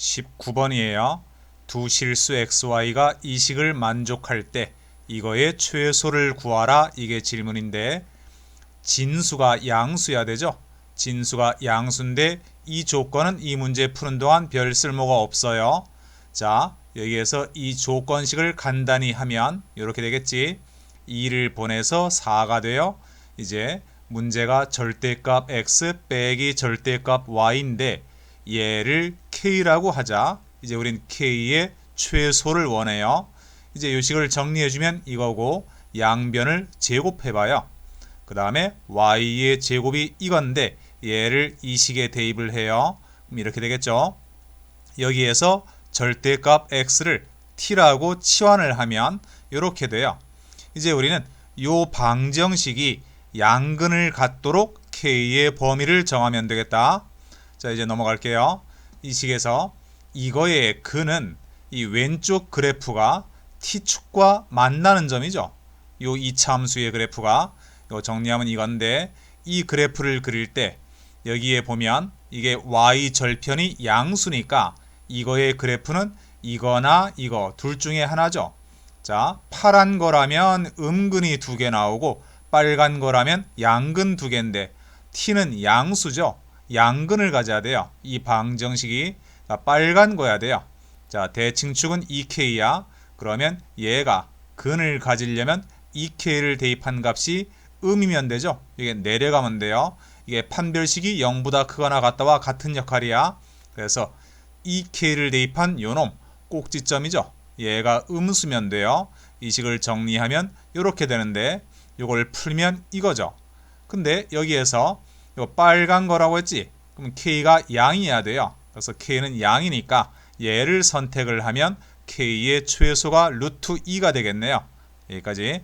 19번이에요. 두 실수 xy가 이 식을 만족할 때 이거의 최소를 구하라 이게 질문인데 진수가 양수야 되죠. 진수가 양수인데 이 조건은 이 문제 푸는 동안 별 쓸모가 없어요. 자 여기에서 이 조건식을 간단히 하면 이렇게 되겠지. 2를 보내서 4가 돼요. 이제 문제가 절대값 x 빼기 절대값 y인데 얘를 k라고 하자. 이제 우린 k의 최소를 원해요. 이제 이 식을 정리해주면 이거고 양변을 제곱해봐요. 그 다음에 y의 제곱이 이건데 얘를 이 식에 대입을 해요. 그럼 이렇게 되겠죠. 여기에서 절대값 x를 t라고 치환을 하면 이렇게 돼요. 이제 우리는 요 방정식이 양근을 갖도록 k의 범위를 정하면 되겠다. 자, 이제 넘어갈게요. 이 식에서 이거의 근은 이 왼쪽 그래프가 t축과 만나는 점이죠. 요 이차함수의 그래프가 요 정리하면 이건데 이 그래프를 그릴 때 여기에 보면 이게 y 절편이 양수니까 이거의 그래프는 이거나 이거 둘 중에 하나죠. 자, 파란 거라면 음근이 두 개 나오고 빨간 거라면 양근 두 개인데 t는 양수죠. 양근을 가져야 돼요. 이 방정식이 자, 빨간 거야 돼요. 자, 대칭축은 2k야. 그러면 얘가 근을 가지려면 2k를 대입한 값이 음이면 되죠. 이게 내려가면 돼요. 이게 판별식이 0보다 크거나 같다와 같은 역할이야. 그래서 2k를 대입한 요놈 꼭지점이죠. 얘가 음수면 돼요. 이 식을 정리하면 이렇게 되는데 이걸 풀면 이거죠. 근데 여기에서 요 빨간 거라고 했지. 그럼 k가 양이어야 돼요. 그래서 k는 양이니까 얘를 선택을 하면 k의 최소가 루트 2가 되겠네요. 여기까지.